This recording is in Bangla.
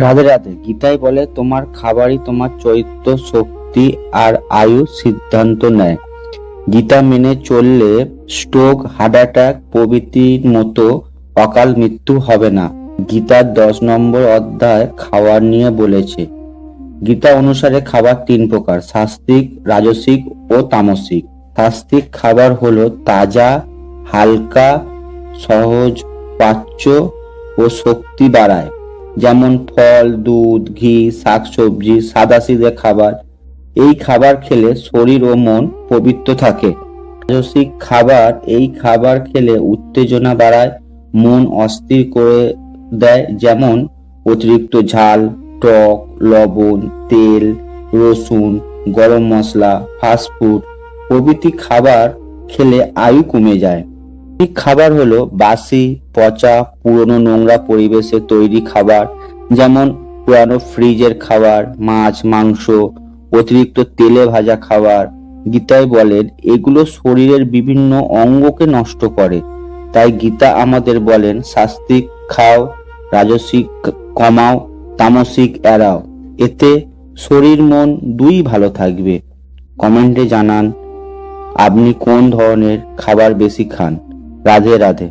রাধে রাধে। গীতাই বলে, তোমার খাবারই তোমার চরিত্র শক্তি আর আয়ু সিদ্ধান্ত নেয়। গীতা মেনে চললে স্ট্রোক, হার্ট অ্যাটাক প্রভৃতির মতো অকাল মৃত্যু হবে না। গীতার দশ নম্বর অধ্যায় খাবার নিয়ে বলেছে। গীতা অনুসারে খাবার তিন প্রকার শাস্তিক রাজসিক ও তামসিক। শাস্তিক খাবার হলো তাজা, হালকা, সহজ, পাচ্য ও শক্তি বাড়ায়। যেমন ফল, দুধ, ঘি, শাকসবজি সাদা সিধে খাবার। এই খাবার খেলে শরীর ও মন পবিত্র থাকে। রাজসিক খাবার, এই খাবার খেলে উত্তেজনা বাড়ায়, মন অস্থির করে দেয়, যেমন অতিরিক্ত ঝাল, টক, লবণ, তেল, রসুন, গরম মশলা ফাস্টফুড প্রভৃতি খাবার খেলে আয়ু কমে যায়। খাবার হলো বাসি, পচা, পুরনো নোংরা পরিবেশে তৈরি খাবার, যেমন পুরানো ফ্রিজের খাবার, মাছ, মাংস, অতিরিক্ত তেলে ভাজা খাবার। গীতায় বলেন, এগুলো শরীরের বিভিন্ন অঙ্গকে নষ্ট করে। তাই গীতা আমাদের বলেন, শাস্তিক খাও, রাজসিক কমাও, তামসিক এড়াও। এতে শরীর, মন দুই ভালো থাকবে। কমেন্টে জানান, আপনি কোন ধরনের খাবার বেশি খান? রাধে রাধে